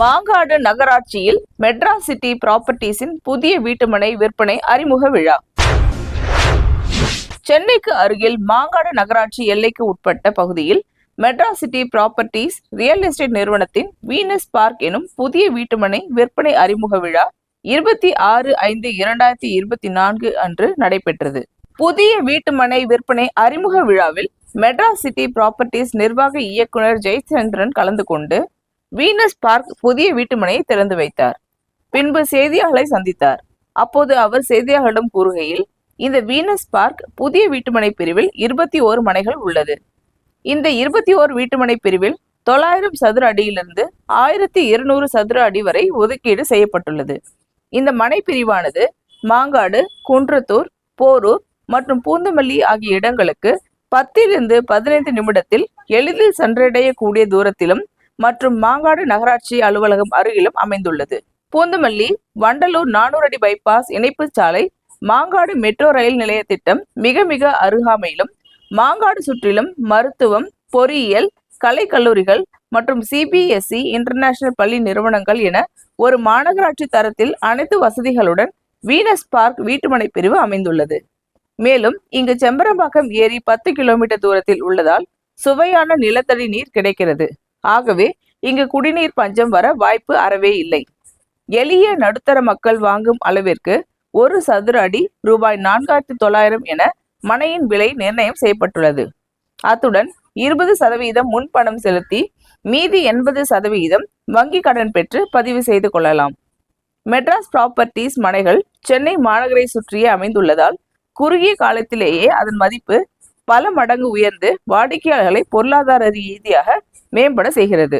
மாங்காடு நகராட்சியில் மெட்ராஸ் சிட்டி ப்ராப்பர்ட்டிஸின் புதிய வீட்டுமனை விற்பனை அறிமுக விழா. சென்னைக்கு அருகில் மாங்காடு நகராட்சி எல்லைக்கு உட்பட்ட பகுதியில் Madras City Properties real estate நிறுவனத்தின் வீனஸ் பார்க் எனும் புதிய வீட்டுமனை விற்பனை அறிமுக விழா இருபத்தி ஆறு ஐந்து இரண்டாயிரத்தி இருபத்தி நான்கு அன்று நடைபெற்றது. புதிய வீட்டுமனை விற்பனை அறிமுக விழாவில் மெட்ராஸ் சிட்டி ப்ராப்பர்ட்டிஸ் நிர்வாக இயக்குனர் ஜெயச்சந்திரன் கலந்து கொண்டு வீனஸ் பார்க் புதிய வீட்டுமனையை திறந்து வைத்தார். பின்பு செய்தியாளர்களை சந்தித்தார். அப்போது அவர் செய்தியாளர்களிடம் கூறுகையில் இந்த வீனஸ் பார்க் புதிய வீட்டுமனை பிரிவில் இருபத்தி ஓரு மனைகள் உள்ளது. இந்த இருபத்தி ஓரு வீட்டுமனை பிரிவில் தொள்ளாயிரம் சதுர அடியிலிருந்து ஆயிரத்தி இருநூறு சதுர அடி வரை ஒதுக்கீடு செய்யப்பட்டுள்ளது. இந்த மனை பிரிவானது மாங்காடு குன்றத்தூர் போரூர் மற்றும் பூந்தமல்லி ஆகிய இடங்களுக்கு பத்திலிருந்து பதினைந்து நிமிடத்தில் எளிதில் சென்றடையக்கூடிய தூரத்திலும் மற்றும் மாங்காடு நகராட்சி அலுவலகம் அருகிலும் அமைந்துள்ளது. பூந்தமல்லி வண்டலூர் நானூறு அடி பைபாஸ் இணைப்பு சாலை மாங்காடு மெட்ரோ ரயில் நிலைய திட்டம் மிக மிக அருகாமையிலும் மாங்காடு சுற்றிலும் மருத்துவம் பொறியியல் கலை கல்லூரிகள் மற்றும் சிபிஎஸ்இ இன்டர்நேஷனல் பள்ளி நிறுவனங்கள் என ஒரு மாநகராட்சி தரத்தில் அனைத்து வசதிகளுடன் வீனஸ் பார்க் வீட்டுமனை பிரிவு அமைந்துள்ளது. மேலும் இங்கு செம்பரம்பாக்கம் ஏரி பத்து கிலோமீட்டர் தூரத்தில் உள்ளதால் சுவையான நிலத்தடி நீர் கிடைக்கிறது. ஆகவே இங்கு குடிநீர் பஞ்சம் வர வாய்ப்பு அறவே இல்லை. எளிய நடுத்தர மக்கள் வாங்கும் அளவிற்கு ஒரு சதுர அடி ரூபாய் நான்காயிரத்தி தொள்ளாயிரம் என மனையின் விலை நிர்ணயம் செய்யப்பட்டுள்ளது. அத்துடன் இருபது சதவீதம் முன்பணம் செலுத்தி மீதி எண்பது சதவீதம் வங்கி கடன் பெற்று பதிவு செய்து கொள்ளலாம். மெட்ராஸ் ப்ராப்பர்ட்டிஸ் மனைகள் சென்னை மாநகரை சுற்றியே அமைந்துள்ளதால் குறுகிய காலத்திலேயே அதன் மதிப்பு பல மடங்கு உயர்ந்து வாடிக்கையாளர்களை பொருளாதார ரீதியாக மேம்பட செய்கிறது.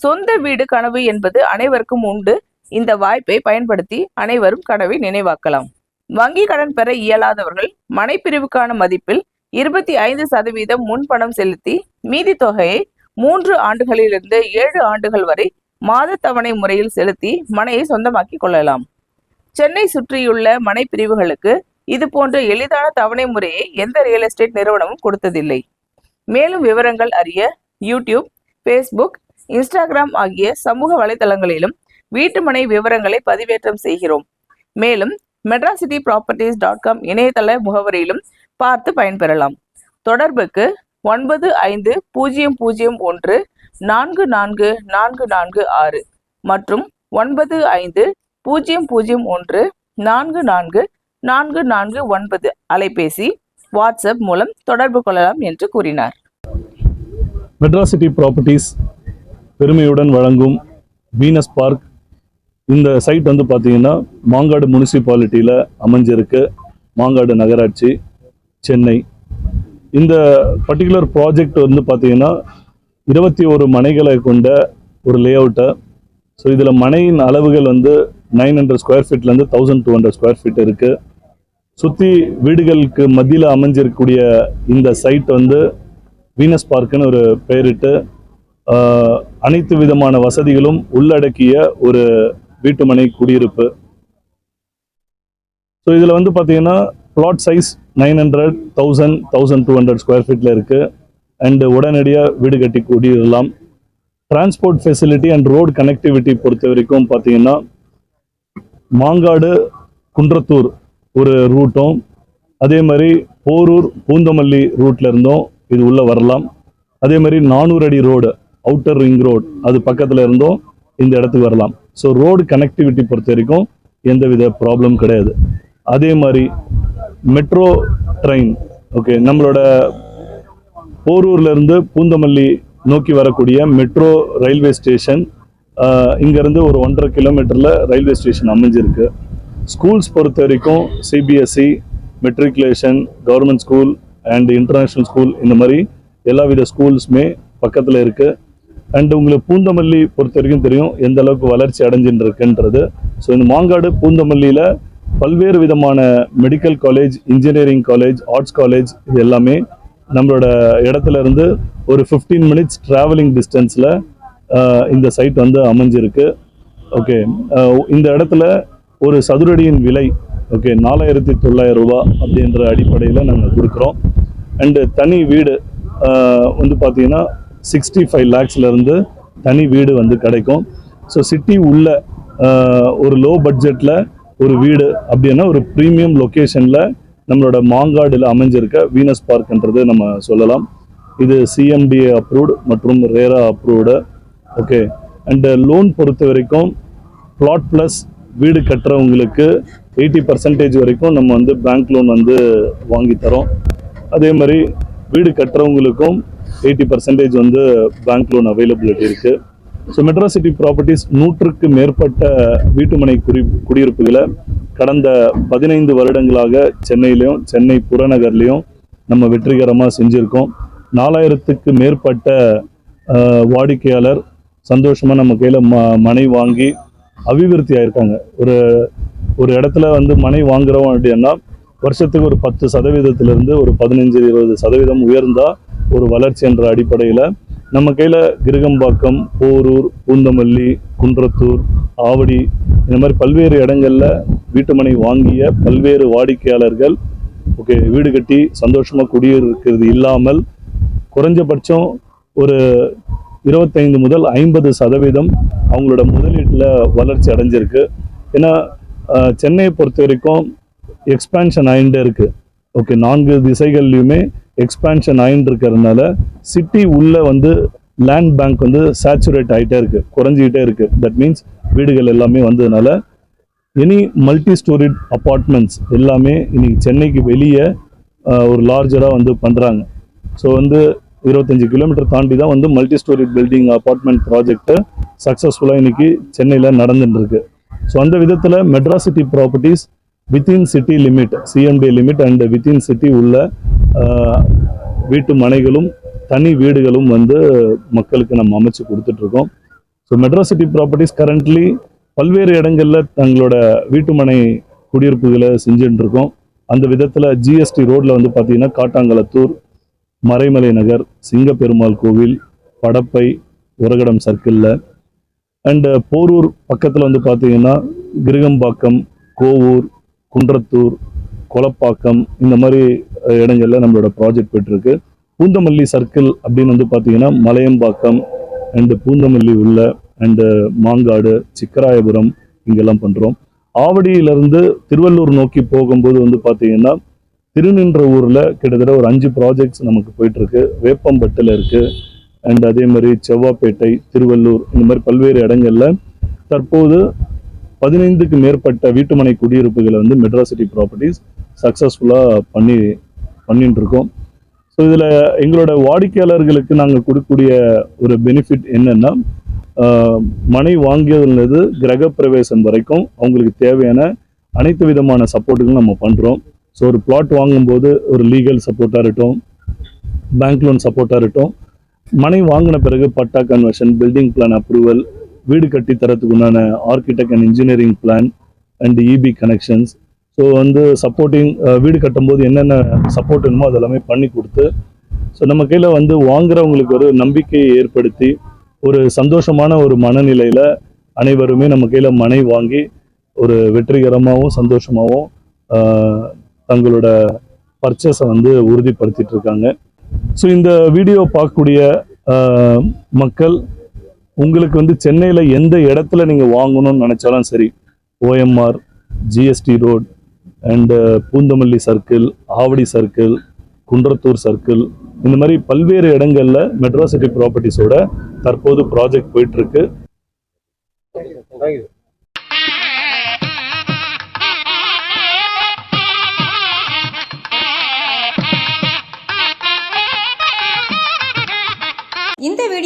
சொந்த வீடு கனவு என்பது அனைவருக்கும் உண்டு. இந்த வாய்ப்பை பயன்படுத்தி அனைவரும் கனவை நினைவாக்கலாம். வங்கி கடன் பெற இயலாதவர்கள் மனைப்பிரிவுக்கான மதிப்பில் இருபத்தி ஐந்து சதவீதம் முன்பணம் செலுத்தி மீதி தொகையை மூன்று ஆண்டுகளிலிருந்து ஏழு ஆண்டுகள் வரை மாத தவணை முறையில் செலுத்தி மனையை சொந்தமாக்கி கொள்ளலாம். சென்னை சுற்றியுள்ள மனை பிரிவுகளுக்கு இது போன்ற எளிதான தவணை முறையை எந்த ரியல் எஸ்டேட் நிறுவனமும் கொடுத்ததில்லை. மேலும் விவரங்கள் அறிய யூடியூப் ஃபேஸ்புக் இன்ஸ்டாகிராம் ஆகிய சமூக வலைதளங்களிலும் வீட்டுமனை விவரங்களை பதிவேற்றம் செய்கிறோம். மேலும் மெட்ராசிட்டி ப்ராப்பர்ட்டிஸ் டாட் காம் இணையதள முகவரியிலும் பார்த்து பயன்பெறலாம். தொடர்புக்கு ஒன்பது ஐந்து பூஜ்ஜியம் பூஜ்ஜியம் ஒன்று நான்கு நான்கு நான்கு நான்கு ஆறு மற்றும் ஒன்பது ஐந்து பூஜ்ஜியம் பூஜ்ஜியம் ஒன்று நான்கு நான்கு நான்கு நான்கு ஒன்பது அலைபேசி வாட்ஸ்அப் மூலம் தொடர்பு கொள்ளலாம் என்று கூறினார். மெட்ராசிட்டி ப்ராப்பர்ட்டிஸ் பெருமையுடன் வழங்கும் வீனஸ் பார்க் இந்த சைட் வந்து பார்த்தீங்கன்னா மாங்காடு முனிசிபாலிட்டியில் அமைஞ்சிருக்கு. மாங்காடு நகராட்சி சென்னை. இந்த பர்டிகுலர் ப்ராஜெக்ட் வந்து பார்த்தீங்கன்னா இருபத்தி ஒரு மனைகளை கொண்ட ஒரு லே அவுட்டை ஸோ இதில் மனையின் அளவுகள் வந்து nine hundred square ஃபீட்லேருந்து thousand two hundred square feet இருக்குது சுற்றி வீடுகளுக்கு மத்தியில் அமைஞ்சிருக்கக்கூடிய இந்த சைட் வந்து வீனஸ் பார்க்குன்னு ஒரு பெயரிட்டு அனைத்து விதமான வசதிகளும் உள்ளடக்கிய ஒரு வீட்டுமனை குடியிருப்பு. ஸோ இதில் வந்து பார்த்தீங்கன்னா plot size nine hundred thousand thousand two hundred square ஃபீட்டில் இருக்குது அண்டு உடனடியாக வீடு கட்டி குடியிடலாம் transport facility and road connectivity பொறுத்த வரைக்கும் பார்த்தீங்கன்னா மாங்காடு குன்றத்தூர் ஒரு ரூட்டும் அதே மாதிரி போரூர் பூந்தமல்லி ரூட்ல இருந்தும் இது உள்ளே வரலாம். அதே மாதிரி நானூறு அடி ரோடு அவுட்டர் ரிங் ரோடு அது பக்கத்தில் இருந்தும் இந்த இடத்துக்கு வரலாம். ஸோ ரோடு கனெக்டிவிட்டி பொறுத்த வரைக்கும் எந்தவித ப்ராப்ளம் கிடையாது. அதே மாதிரி மெட்ரோ ட்ரெயின் ஓகே நம்மளோட போரூர்லேருந்து பூந்தமல்லி நோக்கி வரக்கூடிய மெட்ரோ ரயில்வே ஸ்டேஷன் இங்கேருந்து ஒரு ஒன்றரை கிலோமீட்டரில் ரயில்வே ஸ்டேஷன் அமைஞ்சிருக்கு. ஸ்கூல்ஸ் பொறுத்த வரைக்கும் CBSE matriculation government school and international school இந்த மாதிரி எல்லா வித ஸ்கூல்ஸுமே பக்கத்தில் இருக்குது அண்ட் உங்களுக்கு பூந்தமல்லி பொறுத்த வரைக்கும் தெரியும் எந்த அளவுக்கு வளர்ச்சி அடைஞ்சுட்டு இருக்குன்றது ஸோ இந்த மாங்காடு பூந்தமல்லியில் பல்வேறு விதமான medical college engineering college arts college இது எல்லாமே நம்மளோட இடத்துல இருந்து ஒரு 15 மினிட்ஸ் ட்ராவலிங் டிஸ்டன்ஸில் இந்த சைட் வந்து அமைஞ்சிருக்கு. ஓகே இந்த இடத்துல ஒரு சதுரடியின் விலை ஓகே நாலாயிரத்தி தொள்ளாயிரம் ரூபா அப்படின்ற அடிப்படையில் நாங்கள் கொடுக்குறோம். அண்டு தனி வீடு வந்து பார்த்தீங்கன்னா சிக்ஸ்டி ஃபைவ் லேக்ஸ்லேருந்து தனி வீடு வந்து கிடைக்கும். ஸோ சிட்டி உள்ள ஒரு லோ பட்ஜெட்டில் ஒரு வீடு அப்படின்னா ஒரு ப்ரீமியம் லொக்கேஷனில் நம்மளோட மாங்காடில் அமைஞ்சிருக்க வீனஸ் பார்க்ன்றது நம்ம சொல்லலாம். இது சிஎம்டிஏ அப்ரூவ்டு மற்றும் ரேரா அப்ரூவ்டு ஓகே அண்டு லோன் பொறுத்த வரைக்கும் பிளாட் ப்ளஸ் வீடு கட்டுறவங்களுக்கு எயிட்டி பர்சன்டேஜ் வரைக்கும் நம்ம வந்து பேங்க் லோன் வந்து வாங்கி தரோம். அதே மாதிரி வீடு கட்டுறவங்களுக்கும் எயிட்டி பர்சன்டேஜ் வந்து பேங்க் லோன் அவைலபிலிட்டி இருக்குது ஸோ மெட்ரா சிட்டி ப்ராப்பர்ட்டிஸ் நூற்றுக்கு மேற்பட்ட வீட்டுமனை குடி குடியிருப்புகளை கடந்த பதினைந்து வருடங்களாக சென்னையிலையும் சென்னை புறநகர்லேயும் நம்ம வெற்றிகரமாக செஞ்சுருக்கோம். நாலாயிரத்துக்கு மேற்பட்ட வாடிக்கையாளர் சந்தோஷமாக நம்ம கையில் ம மனை வாங்கி அபிவிருத்தி ஆயிருக்காங்க ஒரு ஒரு இடத்துல வந்து மனை வாங்குறோம் அப்படின்னா வருஷத்துக்கு ஒரு பத்து சதவீதத்திலிருந்து ஒரு பதினஞ்சு இருபது சதவீதம் உயர்ந்தால் ஒரு வளர்ச்சி என்ற அடிப்படையில் நம்ம கையில் கிருகம்பாக்கம் போரூர் பூந்தமல்லி குன்றத்தூர் ஆவடி இந்த மாதிரி பல்வேறு இடங்கள்ல வீட்டுமனை வாங்கிய பல்வேறு வாடிக்கையாளர்கள் ஓகே வீடு கட்டி சந்தோஷமாக குடியிருக்கிறது இல்லாமல் குறைஞ்சபட்சம் ஒரு இருபத்தைந்து முதல் ஐம்பது சதவீதம் அவங்களோட முதலீட்டில் வளர்ச்சி அடைஞ்சிருக்கு. ஏன்னா சென்னையை பொறுத்த வரைக்கும் எக்ஸ்பேன்ஷன் ஆயிண்டே இருக்குது ஓகே நான்கு திசைகள்லையுமே எக்ஸ்பேன்ஷன் ஆயின்னு இருக்கிறதுனால சிட்டி உள்ளே வந்து லேண்ட் பேங்க் வந்து சேச்சுரேட் ஆகிட்டே இருக்குது குறைஞ்சிக்கிட்டே இருக்குது தட் மீன்ஸ் வீடுகள் எல்லாமே வந்ததுனால எனி மல்டி ஸ்டோரிட் அப்பார்ட்மெண்ட்ஸ் எல்லாமே இன்னைக்கு சென்னைக்கு வெளியே ஒரு லார்ஜராக வந்து பண்ணுறாங்க ஸோ வந்து இருபத்தஞ்சி கிலோமீட்டர் தாண்டி தான் வந்து multi storied building apartment project சக்ஸஸ்ஃபுல்லாக இன்னைக்கு சென்னையில் நடந்துட்டுருக்கு ஸோ அந்த விதத்தில் Madras City properties within city limit CMD limit and within city உள்ள வீட்டு மனைகளும் தனி வீடுகளும் வந்து மக்களுக்கு நம்ம அமைச்சு கொடுத்துட்ருக்கோம். So Madras City Properties currently பல்வேறு இடங்களில் தங்களோட வீட்டுமனை குடியிருப்புகளை செஞ்சுட்டுருக்கோம் அந்த விதத்தில் ஜிஎஸ்டி ரோட்டில் வந்து பார்த்திங்கன்னா காட்டாங்குளத்தூர் மறைமலை நகர் சிங்கப்பெருமாள் கோவில் படப்பை உரகடம் சர்க்கிளில் அண்டு போரூர் uh, பக்கத்தில் வந்து பார்த்தீங்கன்னா கிருகம்பாக்கம் கோவூர் குன்றத்தூர் கொலப்பாக்கம் இந்த மாதிரி இடங்களில் நம்மளோட ப்ராஜெக்ட் போயிட்டுருக்கு. பூந்தமல்லி சர்க்கிள் அப்படின்னு வந்து பார்த்தீங்கன்னா மலையம்பாக்கம் அண்டு பூந்தமல்லி உள்ள அண்டு மாங்காடு சிக்கராயபுரம் இங்கெல்லாம் பண்ணுறோம் ஆவடியிலிருந்து திருவள்ளூர் நோக்கி போகும்போது வந்து பார்த்தீங்கன்னா திருநின்ற ஊரில் கிட்டத்தட்ட ஒரு அஞ்சு ப்ராஜெக்ட்ஸ் நமக்கு போயிட்டுருக்கு. வேப்பம்பட்டில் இருக்குது அண்ட் அதே மாதிரி செவ்வாப்பேட்டை திருவள்ளூர் இந்த மாதிரி பல்வேறு இடங்கள்ல தற்போது பதினைந்துக்கு மேற்பட்ட வீட்டுமனை குடியிருப்புகளை வந்து மெட்ராசிட்டி ப்ராப்பர்ட்டிஸ் சக்ஸஸ்ஃபுல்லாக பண்ணி பண்ணிட்டு இருக்கோம் ஸோ இதில் எங்களோட வாடிக்கையாளர்களுக்கு நாங்கள் கொடுக்கக்கூடிய ஒரு பெனிஃபிட் என்னென்னா மனை வாங்கியதுலேருந்து கிரக பிரவேசம் வரைக்கும் அவங்களுக்கு தேவையான அனைத்து விதமான சப்போர்ட்டுகளும் நம்ம பண்ணுறோம் ஸோ ஒரு பிளாட் வாங்கும்போது ஒரு லீகல் சப்போர்ட்டாக இருக்கட்டும் பேங்க் லோன் சப்போர்ட்டாக இருக்கட்டும் மனை வாங்கின பிறகு patta conversion building plan approval வீடு கட்டி தரத்துக்கு உண்டான architect and engineering plan and EB connections so வந்து சப்போர்ட்டிங் வீடு கட்டும்போது என்னென்ன சப்போர்ட் வேணுமோ அதெல்லாமே பண்ணி கொடுத்து ஸோ நம்ம கையில் வந்து வாங்குறவங்களுக்கு ஒரு நம்பிக்கையை ஏற்படுத்தி ஒரு சந்தோஷமான ஒரு மனநிலையில் அனைவருமே நம்ம கையில் மனை வாங்கி ஒரு வெற்றிகரமாகவும் சந்தோஷமாகவும் தங்களோட பர்ச்சேஸை வந்து உறுதிப்படுத்திட்டு இருக்காங்க. ஸோ இந்த வீடியோ பார்க்கக்கூடிய மக்கள் உங்களுக்கு வந்து சென்னையில் எந்த இடத்துல நீங்கள் வாங்கணும்னு நினச்சாலும் சரி OMR GST road and Poonamallee circle Avadi circle Kundrathur circle இந்த மாதிரி பல்வேறு இடங்களில் மெட்ரோ சிட்டி ப்ராப்பர்ட்டிஸோட தற்போது ப்ராஜெக்ட் போயிட்டு